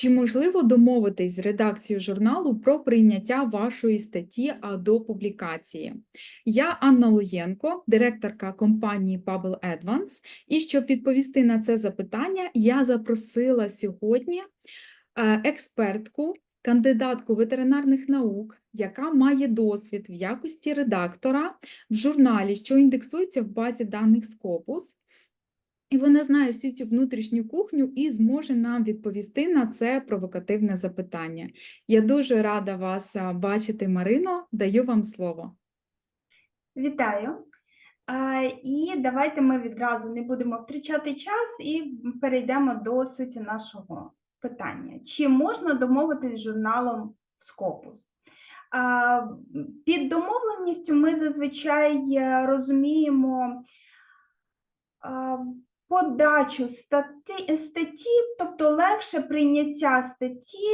Чи можливо домовитись з редакцією журналу про прийняття вашої статті до публікації? Я Анна Лоєнко, директорка компанії Bubble Advance, і щоб відповісти на це запитання, я запросила сьогодні е, експертку, кандидатку ветеринарних наук, яка має досвід в якості редактора в журналі, що індексується в базі даних Scopus. І вона знає всю цю внутрішню кухню і зможе нам відповісти на це провокативне запитання. Я дуже рада вас бачити, Марино. Даю вам слово. Вітаю. І давайте ми відразу не будемо втрачати час і перейдемо до суті нашого питання. Чи можна домовитись з журналом? А, Під домовленістю ми зазвичай е, розуміємо подачу статті, статті, тобто легше прийняття статті,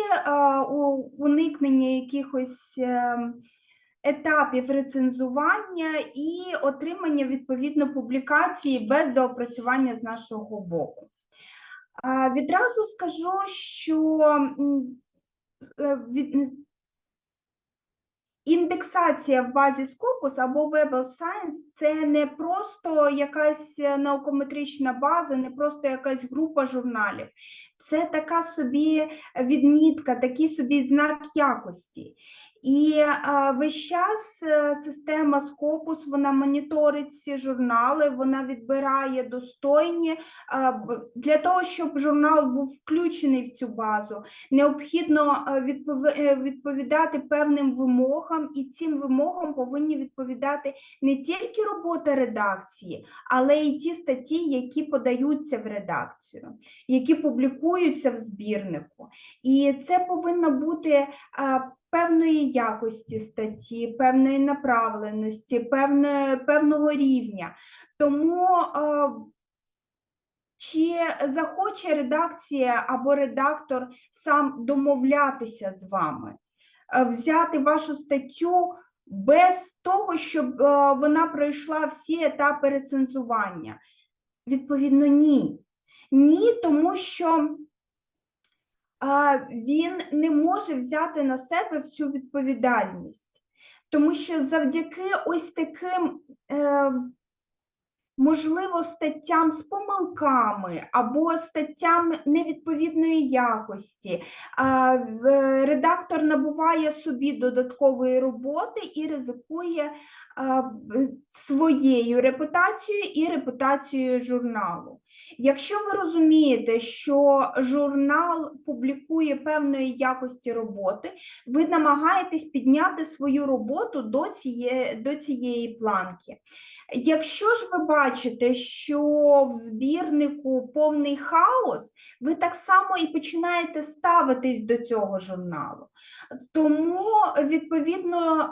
уникнення якихось. ем, етапів рецензування і отримання відповідно публікації без доопрацювання з нашого боку. Відразу скажу, що е, індексація в базі Scopus або Web of Science це не просто якась е, наукометрична база, не просто якась група журналів. Це така собі відмітка, такий собі знак якості. І весь час е, система Scopus, вона моніторить ці журнали, вона відбирає достойні. Для того, щоб журнал був включений в цю базу, необхідно е, е, відповідати певним вимогам, і цим вимогам повинні відповідати не тільки робота редакції, але й ті статті, які подаються в редакцію, які публікуються в збірнику. І це повинно бути певної якості статті, певної направленості, певне, певного рівня. Тому е, чи захоче редакція або редактор сам домовлятися з вами, е, взяти вашу статтю без того, щоб е, вона пройшла всі етапи рецензування? Відповідно, ні. Ні, тому що він не може взяти на себе всю відповідальність, тому що завдяки ось таким, е, можливо, статтям з помилками або статтям невідповідної якості, редактор набуває собі додаткової роботи і ризикує своєю репутацією і репутацією журналу. Якщо ви розумієте, що журнал публікує певної якості роботи, ви намагаєтесь підняти свою роботу до цієї, до цієї планки. Якщо ж ви бачите, що в збірнику повний хаос, ви так само і починаєте ставитись до цього журналу. Тому, відповідно,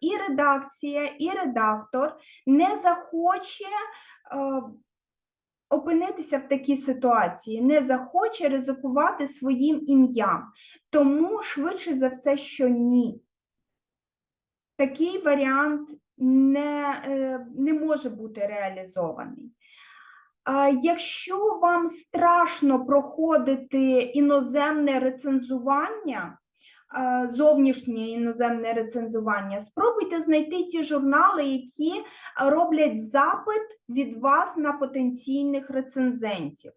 і редакція, і редактор не захоче опинитися в такій ситуації, не захоче ризикувати своїм ім'ям. Тому швидше за все, що ні. Такий варіант не, е, не може бути реалізований. Якщо вам страшно проходити іноземне рецензування, зовнішнє іноземне рецензування, спробуйте знайти ті журнали, які роблять запит від вас на потенційних рецензентів.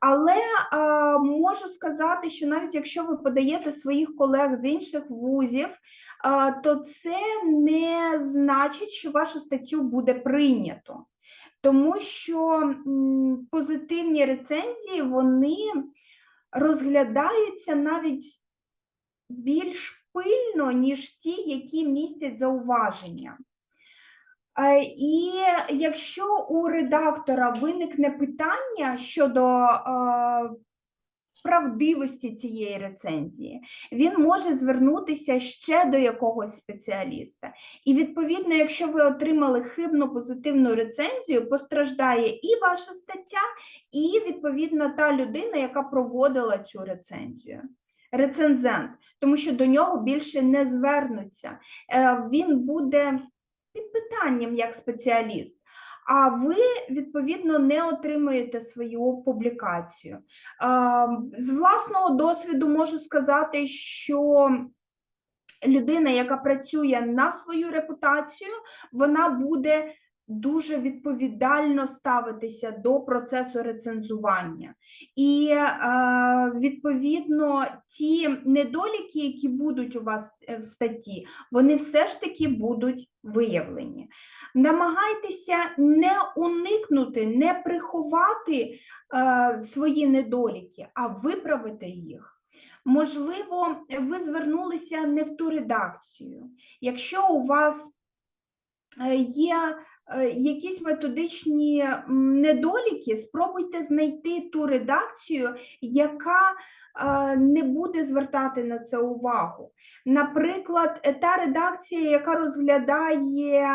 Але можу сказати, що навіть якщо ви подаєте своїх колег з інших вузів, то це не значить, що вашу статтю буде прийнято. Тому що позитивні рецензії вони розглядаються навіть більш пильно, ніж ті, які містять зауваження. І якщо у редактора виникне питання щодо правдивості цієї рецензії, він може звернутися ще до якогось спеціаліста. І відповідно, якщо ви отримали хибну позитивну рецензію, постраждає і ваша стаття, і відповідно та людина, яка проводила цю рецензію. Рецензент, тому що до нього більше не звернуться. Е, Він буде під питанням як спеціаліст. А ви, відповідно, не отримуєте свою публікацію. З власного досвіду можу сказати, що людина, яка працює на свою репутацію, вона буде дуже відповідально ставитися до процесу рецензування. І е, відповідно ті недоліки, які будуть у вас е, в статті, вони все ж таки будуть виявлені. Намагайтеся не уникнути, не приховати е, свої недоліки, а виправити їх. Можливо, ви звернулися не в ту редакцію. Якщо у вас є якісь методичні недоліки, спробуйте знайти ту редакцію, яка е, не буде звертати на це увагу. Наприклад, е, та редакція, яка розглядає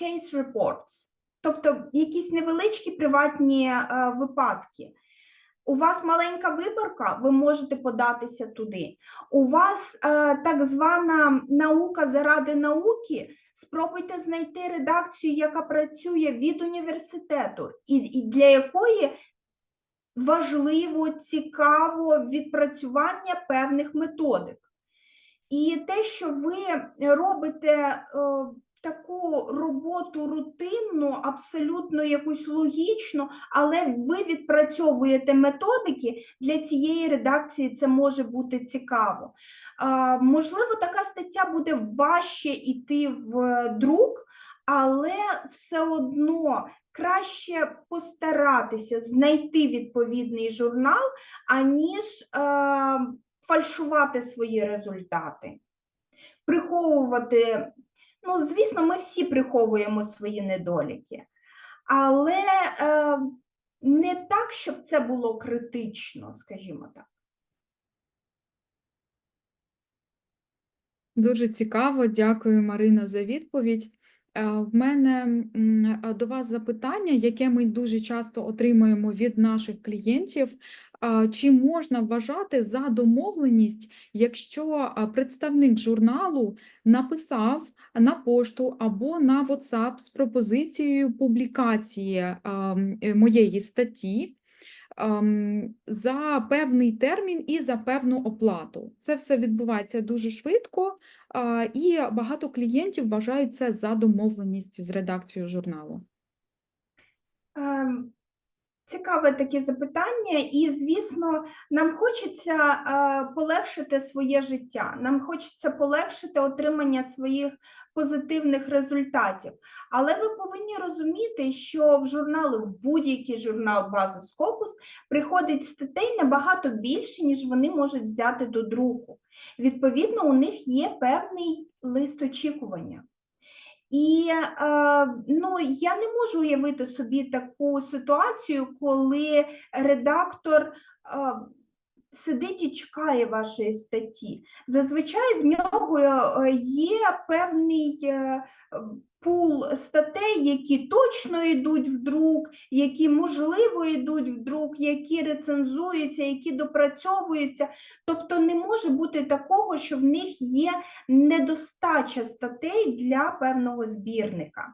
case reports, тобто якісь невеличкі приватні е, випадки. У вас маленька виборка, ви можете податися туди. У вас е, так звана наука заради науки. Спробуйте знайти редакцію, яка працює від університету, і, і для якої важливо, цікаво відпрацювання певних методик. І те, що ви робите е, таку роботу рутинну, абсолютно якусь логічну, але ви відпрацьовуєте методики для цієї редакції, це може бути цікаво. Можливо, така стаття буде важче йти в друк, але все одно краще постаратися знайти відповідний журнал, аніж е, фальшувати свої результати, приховувати. Ну, звісно, ми всі приховуємо свої недоліки, але е, не так, щоб це було критично, скажімо так. Дуже цікаво, дякую, Марина, за відповідь. Е, В мене е, до вас запитання, яке ми дуже часто отримуємо від наших клієнтів. Чи можна вважати за домовленість, якщо представник журналу написав на пошту або на WhatsApp з пропозицією публікації а, м, е, моєї статті? за певний термін і за певну оплату. Це все відбувається дуже швидко, і багато клієнтів вважають це за домовленість з редакцією журналу. Цікаве таке запитання, і звісно, нам хочеться е, полегшити своє життя. Нам хочеться полегшити отримання своїх позитивних результатів. Але ви повинні розуміти, що в журнали, в будь-який журнал бази Scopus приходить статей набагато більше, ніж вони можуть взяти до друку. Відповідно, у них є певний лист очікування. І е, ну, я не можу уявити собі таку ситуацію, коли редактор е, сидить і чекає вашої статті. Зазвичай в нього е, є певний е, пул статей, які точно йдуть в друк, які можливо йдуть в друк, які рецензуються, які допрацьовуються. Тобто не може бути такого, що в них є недостача статей для певного збірника.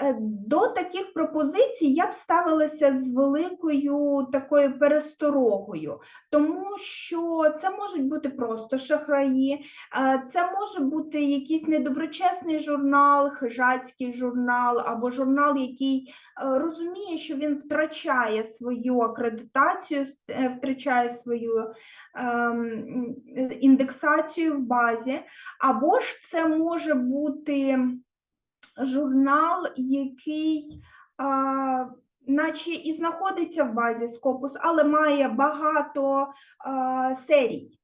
Е, До таких пропозицій я б ставилася з великою такою пересторогою, тому що це можуть бути просто шахраї, е, це може бути якийсь недоброчесний журнал, хижацький журнал або журнал, який е, розуміє, що він втрачає свою акредитацію, втрачає свою ем, індексацію в базі, або ж це може бути журнал, який а, наче і знаходиться в базі Scopus, але має багато а, серій.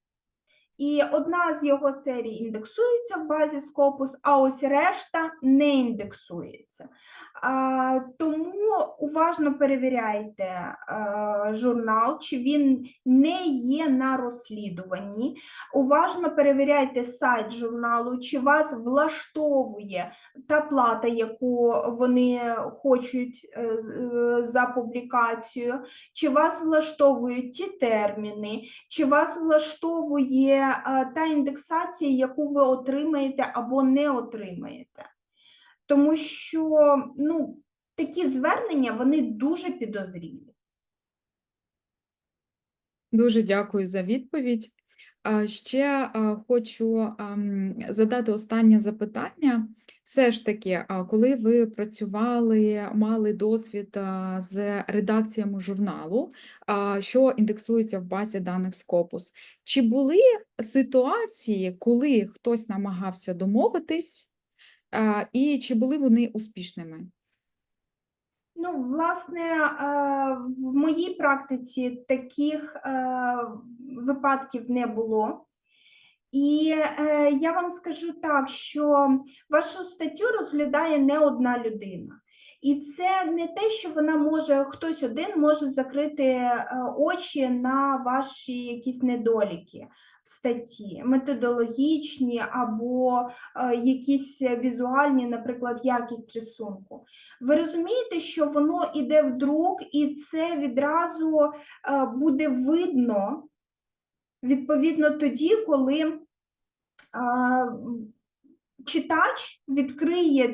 І одна з його серій індексується в базі Scopus, а ось решта не індексується. А, тому уважно перевіряйте а, журнал, чи він не є на розслідуванні. Уважно перевіряйте сайт журналу, чи вас влаштовує та плата, яку вони хочуть е, е, за публікацію, чи вас влаштовують ті терміни, чи вас влаштовує е, та індексація, яку ви отримаєте або не отримаєте. Тому що ну, такі звернення вони дуже підозрілі. Дуже дякую за відповідь. Ще хочу задати останнє запитання. Все ж таки, коли ви працювали, мали досвід з редакціями журналу, що індексується в базі даних Scopus, чи були ситуації, коли хтось намагався домовитись, і чи були вони успішними? Ну, власне, в моїй практиці таких випадків не було. І е, я вам скажу так, що вашу статтю розглядає не одна людина. І це не те, що вона може, хтось один може закрити е, очі на ваші якісь недоліки в статті, методологічні або е, якісь візуальні, наприклад, якість рисунку. Ви розумієте, що воно іде в друк, і це відразу е, буде видно, відповідно тоді, коли читач відкриє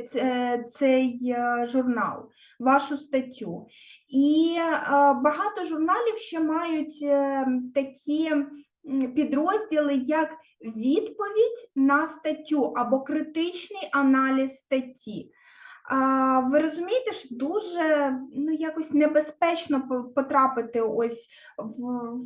цей е, журнал, вашу статтю. І е, багато журналів ще мають е, такі підрозділи, як відповідь на статтю або критичний аналіз статті. Ви розумієте, що дуже ну, якось небезпечно потрапити ось в,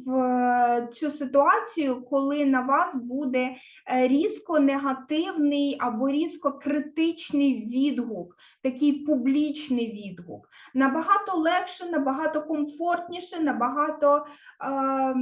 в цю ситуацію, коли на вас буде е, різко негативний або різко критичний відгук, такий публічний відгук. Набагато легше, набагато комфортніше, набагато е,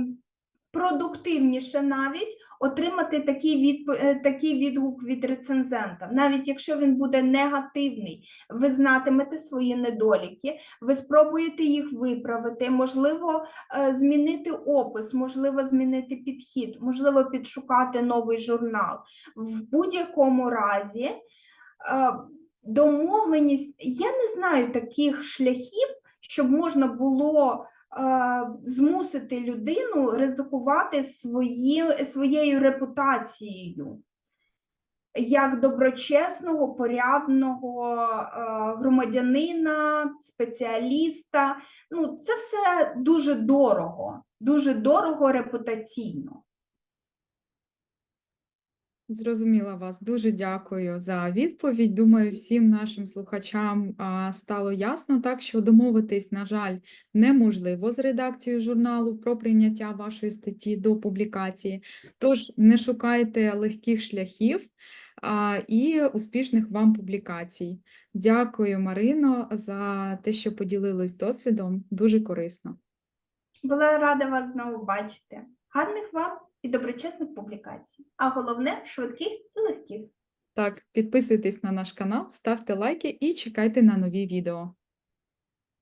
продуктивніше навіть отримати такий, відп... е, такий відгук від рецензента. Навіть якщо він буде негативний, ви знатимете свої недоліки, ви спробуєте їх виправити, можливо, е, змінити опис, можливо, змінити підхід, можливо, підшукати новий журнал. В будь-якому разі е, домовленість, я не знаю таких шляхів, щоб можна було змусити людину ризикувати свої, своєю репутацією як доброчесного, порядного е, громадянина, спеціаліста. Ну, це все дуже дорого, дуже дорого репутаційно. Зрозуміла вас. Дуже дякую за відповідь. Думаю, всім нашим слухачам стало ясно, так що домовитись, на жаль, неможливо з редакцією журналу про прийняття вашої статті до публікації. Тож не шукайте легких шляхів і успішних вам публікацій. Дякую, Марино, за те, що поділились досвідом. Дуже корисно. Була рада вас знову бачити. Гарних вам і доброчесних публікацій. А головне швидких і легких. Так, підписуйтесь на наш канал, ставте лайки і чекайте на нові відео.